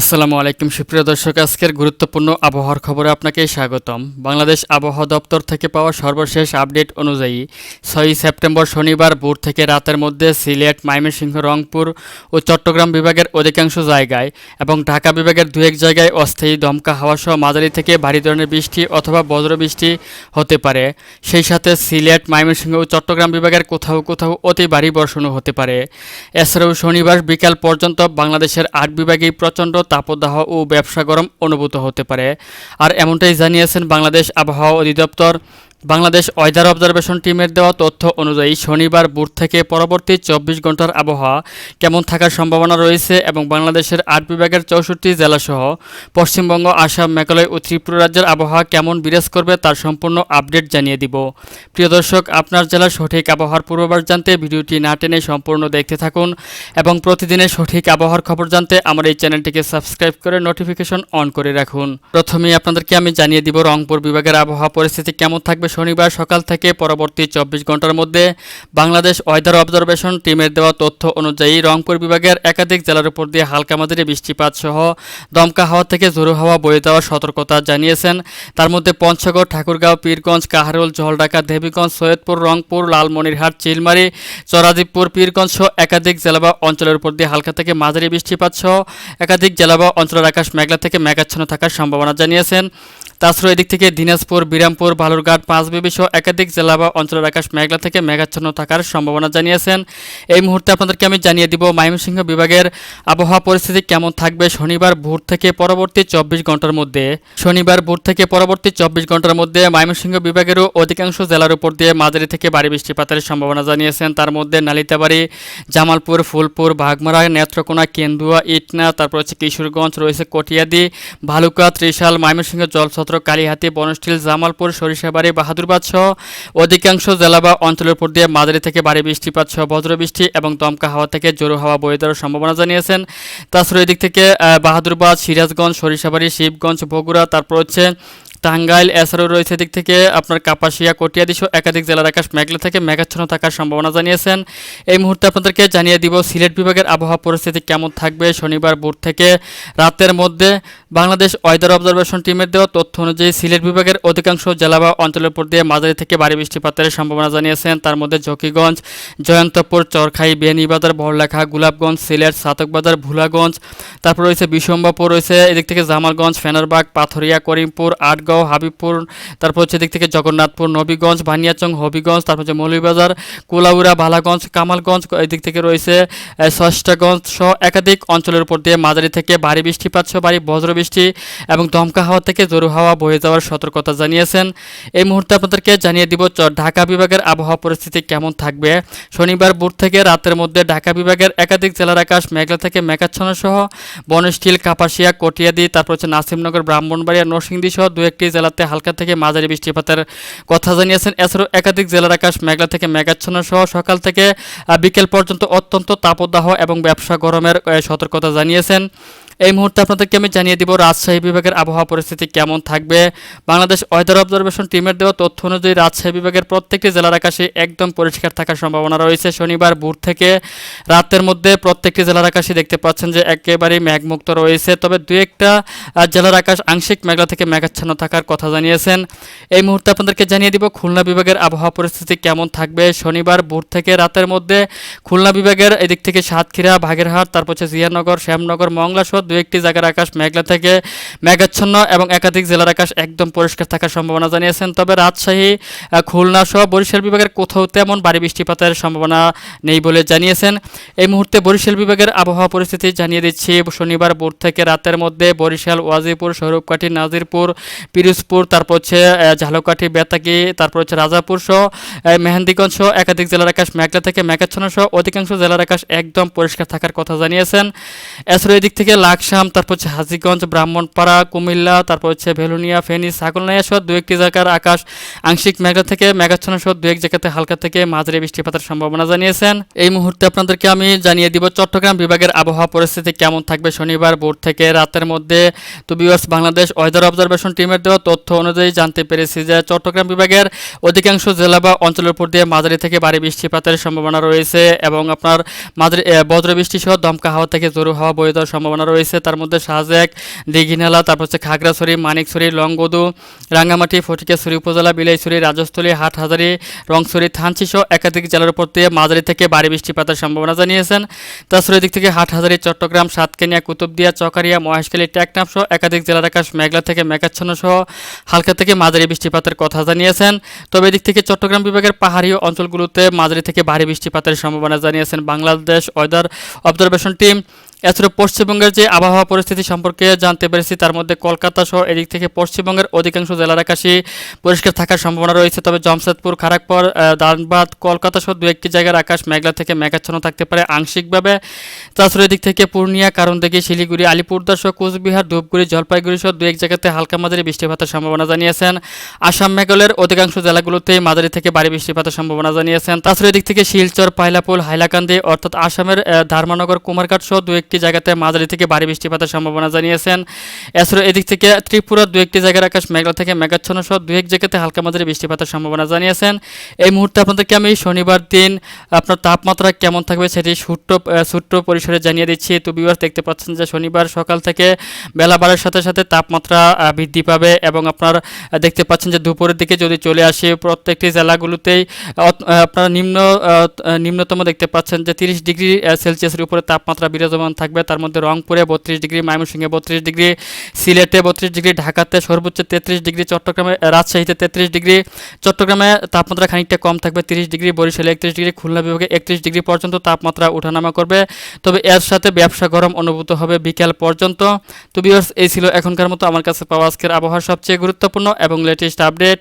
আসসালামু আলাইকুম, সুপ্রিয় দর্শক, আজকের গুরুত্বপূর্ণ আবহাওয়ার খবরে আপনাকে স্বাগতম। বাংলাদেশ আবহাওয়া দপ্তর থেকে পাওয়া সর্বশেষ আপডেট অনুযায়ী ছয়ই সেপ্টেম্বর শনিবার ভোর থেকে রাতের মধ্যে সিলেট, ময়মনসিংহ, রংপুর ও চট্টগ্রাম বিভাগের অধিকাংশ জায়গায় এবং ঢাকা বিভাগের দু এক জায়গায় অস্থায়ী দমকা হাওয়া সহ মাঝারি থেকে ভারী ধরনের বৃষ্টি অথবা বজ্রবৃষ্টি হতে পারে। সেই সাথে সিলেট, ময়মনসিংহ ও চট্টগ্রাম বিভাগের কোথাও কোথাও অতি ভারী বর্ষণও হতে পারে। এছাড়াও শনিবার বিকাল পর্যন্ত বাংলাদেশের আট বিভাগেই প্রচণ্ড তাপদাহ ও ব্যবসা গরম অনুভূত হতে পারে। আর এমনটাই জানিয়েছেন বাংলাদেশ আবহাওয়া অধিদপ্তর। বাংলাদেশ ওয়েদার অবজারভেশন টিমের দেওয়া তথ্য অনুযায়ী শনিবার ভোর থেকে পরবর্তী চব্বিশ ঘণ্টার আবহাওয়া কেমন থাকার সম্ভাবনা রয়েছে এবং বাংলাদেশের আট বিভাগের চৌষট্টি জেলাসহ পশ্চিমবঙ্গ, আসাম, মেঘালয় ও ত্রিপুরা রাজ্যের আবহাওয়া কেমন বিরাজ করবে তার সম্পূর্ণ আপডেট জানিয়ে দিব। প্রিয় দর্শক, আপনার জেলার সঠিক আবহাওয়ার পূর্বাভাস জানতে ভিডিওটি না টেনে সম্পূর্ণ দেখতে থাকুন এবং প্রতিদিনের সঠিক আবহাওয়ার খবর জানতে আমার এই চ্যানেলটিকে সাবস্ক্রাইব করে নোটিফিকেশন অন করে রাখুন। প্রথমেই আপনাদেরকে আমি জানিয়ে দিব রংপুর বিভাগের আবহাওয়া পরিস্থিতি কেমন থাকবে শনিবার সকাল থেকে পরবর্তী চব্বিশ ঘণ্টার মধ্যে বাংলাদেশ ওয়েদার অবজারভেশন টিমের দেওয়া তথ্য অনুযায়ী রংপুর বিভাগের একাধিক জেলার উপর দিয়ে হালকা মাঝারি বৃষ্টিপাত সহ দমকা হাওয়া থেকে জোরো হাওয়া বয়ে দেওয়ার সতর্কতা জানিয়েছেন। তার মধ্যে পঞ্চগড়, ঠাকুরগাঁও, পীরগঞ্জ, কাহারুল, জলঢাকা, দেবীগঞ্জ, সৈয়দপুর, রংপুর, লালমনিরহাট, চিলমারি চরাদীপপুর পীরগঞ্জ সহ একাধিক জেলা বা অঞ্চলের উপর দিয়ে হালকা থেকে মাঝারি বৃষ্টিপাত সহ একাধিক জেলা বা অঞ্চলের আকাশ মেঘলা থেকে মেঘাচ্ছন্ন থাকার সম্ভাবনা জানিয়েছেন। তাছাড়া এদিক থেকে দিনাজপুর, বিরামপুর, বালুরঘাট, পাঁচবিবি সহ একাধিক জেলা বা অঞ্চলের আকাশ মেঘলা থেকে মেঘাচ্ছন্ন থাকার সম্ভাবনা জানিয়েছেন। এই মুহূর্তে আপনাদেরকে আমি জানিয়ে দিব, ময়মনসিংহ বিভাগের আবহাওয়া পরিস্থিতি কেমন থাকবে শনিবার ভোর থেকে পরবর্তী চব্বিশ ঘণ্টার মধ্যে? শনিবার ভোর থেকে পরবর্তী চব্বিশ ঘণ্টার মধ্যে ময়মনসিংহ বিভাগেরও অধিকাংশ জেলার উপর দিয়ে মাঝারি থেকে ভারী বৃষ্টিপাতের সম্ভাবনা জানিয়েছেন। তার মধ্যে নালিতাবাড়ি, জামালপুর, ফুলপুর বাঘমারা নেত্রকোনা, কেন্দুয়া, ইটনা, তারপর হচ্ছে কিশোরগঞ্জ, রয়েছে কটিয়াদি, ভালুকা, ত্রিশাল, ময়মনসিংহ জলছত্র কালীহাতি বনস্টিল জামালপুর সরিষাবাড়ি বাহাদুরবাদ সহ অধিকাংশ জেলা বা অঞ্চলের উপর দিয়ে মাঝারি থেকে ভারী বৃষ্টিপাত সহ বজ্রবৃষ্টি এবং দমকা হাওয়া থেকে জোরো হাওয়া বয়ে দেওয়ার সম্ভাবনা জানিয়েছেন। তাছাড়া এদিক থেকে বাহাদুরবাদ, সিরাজগঞ্জ, সরিষাবাড়ি, শিবগঞ্জ, বগুড়া, তারপর হচ্ছে টাঙ্গাইল, এছাড়াও রয়েছে দিক থেকে আপনার কাপাসিয়া কটিয়াদি সহ একাধিক জেলার আকাশ মেঘলা থেকে মেঘাচ্ছন্ন থাকার সম্ভাবনা জানিয়েছেন। এই মুহূর্তে আপনাদেরকে জানিয়ে দিব, সিলেট বিভাগের আবহাওয়া পরিস্থিতি কেমন থাকবে শনিবার ভোর থেকে রাতের মধ্যে। বাংলাদেশ ওয়েদার অবজারভেশন টিমের দেওয়া তথ্য অনুযায়ী সিলেট বিভাগের অধিকাংশ জেলা বা অঞ্চলের উপর দিয়ে মাঝারি থেকে ভারী বৃষ্টিপাতের সম্ভাবনা জানিয়েছেন। তার মধ্যে জকিগঞ্জ জয়ন্তপুর, চরখাই, বেনিবাজার, বড়লেখা, গোলাপগঞ্জ, সিলেট, সাতকবাজার, ভুলাগঞ্জ, তারপর রয়েছে বিশম্বাপুর রয়েছে এদিক থেকে জামালগঞ্জ, ফেনারবাগ, পাথরিয়া, করিমপুর আটগাঁও হাবিবপুর, তারপর হচ্ছে এদিক থেকে জগন্নাথপুর, নবীগঞ্জ, ভানিয়াচং, হবিগঞ্জ, তারপর হচ্ছে মৌলভীবাজার, কুলাউড়া, বালাগঞ্জ, কামালগঞ্জ এদিক থেকে রয়েছে ষষ্ঠগঞ্জ সহ একাধিক অঞ্চলের উপর দিয়ে মাঝারি থেকে ভারী বৃষ্টিপাত সহ ভারী বজ্রবৃষ্টি এবং দমকা হাওয়া থেকে জোরু হাওয়া বয়ে যাওয়ার সতর্কতা জানিয়েছেন। এই মুহূর্তে আপনাদেরকে জানিয়ে দিব ঢাকা বিভাগের আবহাওয়া পরিস্থিতি কেমন থাকবে? শনিবার ভোর থেকে রাতের মধ্যে ঢাকা বিভাগের একাধিক জেলার আকাশ মেঘলা থেকে মেঘাচ্ছন্ন সহ বনস্টিল কাপাসিয়া, কটিয়াদি, তারপর হচ্ছে নাসিমনগর, ব্রাহ্মণবাড়িয়া, নরসিংদী সহ দু একটি জেলাতে হালকা থেকে মাঝারি বৃষ্টিপাতের কথা জানিয়েছেন। এছাড়াও একাধিক জেলার আকাশ মেঘলা থেকে মেঘাচ্ছন্ন সহ সকাল থেকে বিকেল পর্যন্ত অত্যন্ত তাপদাহ এবং ব্যবসা গরমের সতর্কতা জানিয়েছেন। এই মুহূর্তে আপনাদেরকে আমি জানিয়ে দিব, রাজশাহী বিভাগের আবহাওয়া পরিস্থিতি কেমন থাকবে। বাংলাদেশ ওয়েদার অবজারভেশন টিমের দেওয়া তথ্য অনুযায়ী রাজশাহী বিভাগের প্রত্যেকটি জেলার আকাশে একদম পরিষ্কার থাকার সম্ভাবনা রয়েছে। শনিবার ভোর থেকে রাতের মধ্যে প্রত্যেকটি জেলার আকাশে দেখতে পাচ্ছেন যে একেবারেই মেঘমুক্ত রয়েছে। তবে দু একটা জেলার আকাশ আংশিক মেঘলা থেকে মেঘাচ্ছন্ন থাকার কথা জানিয়েছেন। এই মুহূর্তে আপনাদেরকে জানিয়ে দিব, খুলনা বিভাগের আবহাওয়া পরিস্থিতি কেমন থাকবে। শনিবার ভোর থেকে রাতের মধ্যে খুলনা বিভাগের এদিক থেকে সাতক্ষীরা, বাগেরহাট, তারপর জিয়ানগর, শ্যামনগর মংলা সহ দু একটি জায়গার আকাশ মেঘলা থেকে মেঘাচ্ছন্ন এবং একাধিক জেলার আকাশ একদম পরিষ্কার থাকার সম্ভাবনা জানিয়েছেন। তবে রাজশাহী খুলনা সহ বরিশাল বিভাগের কোথাও তেমন ভারী বৃষ্টিপাতের সম্ভাবনা নেই বলে জানিয়েছেন। এই মুহূর্তে বরিশাল বিভাগের আবহাওয়া পরিস্থিতি জানিয়ে দিচ্ছি, শনিবার ভোর থেকে রাতের মধ্যে বরিশাল, ওয়াজিপুর, স্বরূপকাঠি, নাজিরপুর, পিরোজপুর, তারপর হচ্ছে ঝালকাঠি বেতাকি তারপর হচ্ছে রাজাপুর সহ মেহেন্দিগঞ্জ সহ একাধিক জেলার আকাশ মেঘলা থেকে মেঘাচ্ছন্ন সহ অধিকাংশ জেলার আকাশ একদম পরিষ্কার থাকার কথা জানিয়েছেন। এছাড়া এদিক থেকে লাকসাম তারপর হচ্ছে হাজিগঞ্জ, ব্রাহ্মণপাড়া, কুমিল্লা, তারপর হচ্ছে ভেলুনিয়া, ফেনী সাগরনাইয়া সহ দু একটি জায়গার আকাশ আংশিক মেঘলা থেকে মেঘাচ্ছন্ন সহ দু এক জায়গাতে হালকা থেকে মাঝারি বৃষ্টিপাতের সম্ভাবনা জানিয়েছেন। এই মুহূর্তে আপনাদেরকে আমি জানিয়ে দিব চট্টগ্রাম বিভাগের আবহাওয়া পরিস্থিতি কেমন থাকবে শনিবার ভোর থেকে রাতের মধ্যে। তো বাংলাদেশ ওয়েদার অবজারভেশন টিমের দেওয়া তথ্য অনুযায়ী জানতে পেরেছি যে চট্টগ্রাম বিভাগের অধিকাংশ জেলা বা অঞ্চলের উপর দিয়ে মাঝারি থেকে ভারী বৃষ্টিপাতের সম্ভাবনা রয়েছে এবং আপনার মাঝারি বজ্রবৃষ্টি সহ দমকা হাওয়া থেকে জোরু হাওয়া বয়ে সম্ভাবনা রয়েছে। রয়েছে তার মধ্যে শাহজাক দিঘিনালা, তারপর হচ্ছে খাগড়াছড়ি, মানিকছড়ি, লংগদু, রাঙ্গামাটি ফটিকাছড়ি উপজেলা, বিলাইছড়ি, রাজস্থলী, হাটহাজারি, রংছড়ি, থানচি সহ একাধিক জেলার উপর দিয়ে মাঝারি থেকে ভারী বৃষ্টিপাতের সম্ভাবনা জানিয়েছেন। তাছাড়া এদিক থেকে হাটহাজারি, চট্টগ্রাম, সাতকেনিয়া, কুতুবদিয়া, চকারিয়া, মহেশখালী, টেকনাফ সহ একাধিক জেলার আকাশ মেঘলা থেকে মেঘাচ্ছন্ন সহ হালকা থেকে মাঝারি বৃষ্টিপাতের কথা জানিয়েছেন। তবে এদিক থেকে চট্টগ্রাম বিভাগের পাহাড়ি অঞ্চলগুলোতে মাঝারি থেকে ভারী বৃষ্টিপাতের সম্ভাবনা জানিয়েছেন বাংলাদেশ ওয়েদার অবজারভেশন টিম। এছাড়া পশ্চিমবঙ্গের যে আবহাওয়া পরিস্থিতি সম্পর্কে জানতে পেরেছি, তার মধ্যে কলকাতা সহ এদিক থেকে পশ্চিমবঙ্গের অধিকাংশ জেলার আকাশই পরিষ্কার থাকার সম্ভাবনা রয়েছে। তবে জমশেদপুর খড়গপুর দানবাদ, কলকাতা সহ দু একটি জায়গার আকাশ মেঘলা থেকে মেঘাচ্ছন্ন থাকতে পারে আংশিকভাবে। তাছাড়া এদিক থেকে পূর্ণিয়া, কারণদিঘি, শিলিগুড়ি আলিপুরদার সহ কোচবিহার, ধূপগুড়ি, জলপাইগুড়ি সহ দু এক জায়গাতে হালকা মাঝারি বৃষ্টিপাতের সম্ভাবনা জানিয়েছেন। আসাম, মেঘালয়ের অধিকাংশ জেলাগুলোতে মাঝারি থেকে ভারী বৃষ্টিপাতের সম্ভাবনা জানিয়েছেন। তাছাড়া এদিক থেকে শিলচর পাইলাপুল হাইলাকান্দি, অর্থাৎ আসামের ধার্মানগর, কুমারঘাট সহ দু একটি জায়গাতে মাঝারি থেকে ভারী বৃষ্টিপাতের সম্ভাবনা জানিয়েছেন। এছাড়া এদিক থেকে ত্রিপুরার দু একটি জায়গার আকাশ মেঘলা থেকে মেঘাচ্ছন্ন সহ দু এক জায়গাতে হালকা মাঝারি বৃষ্টিপাতের সম্ভাবনা জানিয়েছেন। এই মুহূর্তে আপনাদেরকে আমি শনিবার দিন আপনার তাপমাত্রা কেমন থাকবে সেটি আহ, ছোট্ট পরিসরে জানিয়ে দিচ্ছি। তো বিভার দেখতে পাচ্ছেন যে শনিবার সকাল থেকে বেলা বাড়ার সাথে সাথে তাপমাত্রা বৃদ্ধি পাবে এবং আপনার দেখতে পাচ্ছেন যে দুপুরের দিকে যদি চলে আসে প্রত্যেকটি জেলাগুলোতেই আপনারা নিম্ন নিম্নতম দেখতে পাচ্ছেন যে তিরিশ ডিগ্রি সেলসিয়াসের উপরে তাপমাত্রা বিরাজমান থাকবে। তার মধ্যে রংপুরে বত্রিশ ডিগ্রি, ময়মনসিংহে বত্রিশ ডিগ্রি, সিলেটে বত্রিশ ডিগ্রি, ঢাকাতে সর্বোচ্চ তেত্রিশ ডিগ্রি, চট্টগ্রামে, রাজশাহীতে তেত্রিশ ডিগ্রি, চট্টগ্রামে তাপমাত্রা খানিকটা কম থাকবে, তিরিশ ডিগ্রি, বরিশালে একত্রিশ ডিগ্রি, খুলনা বিভাগে একত্রিশ ডিগ্রি পর্যন্ত তাপমাত্রা ওঠানামা করবে। তবে এর সাথে ব্যবসা গরম অনুভূত হবে বিকেল পর্যন্ত। তো এই ছিল এখনকার মতো আমার কাছে পাওয়া আজকের আবহাওয়ার সবচেয়ে গুরুত্বপূর্ণ এবং লেটেস্ট আপডেট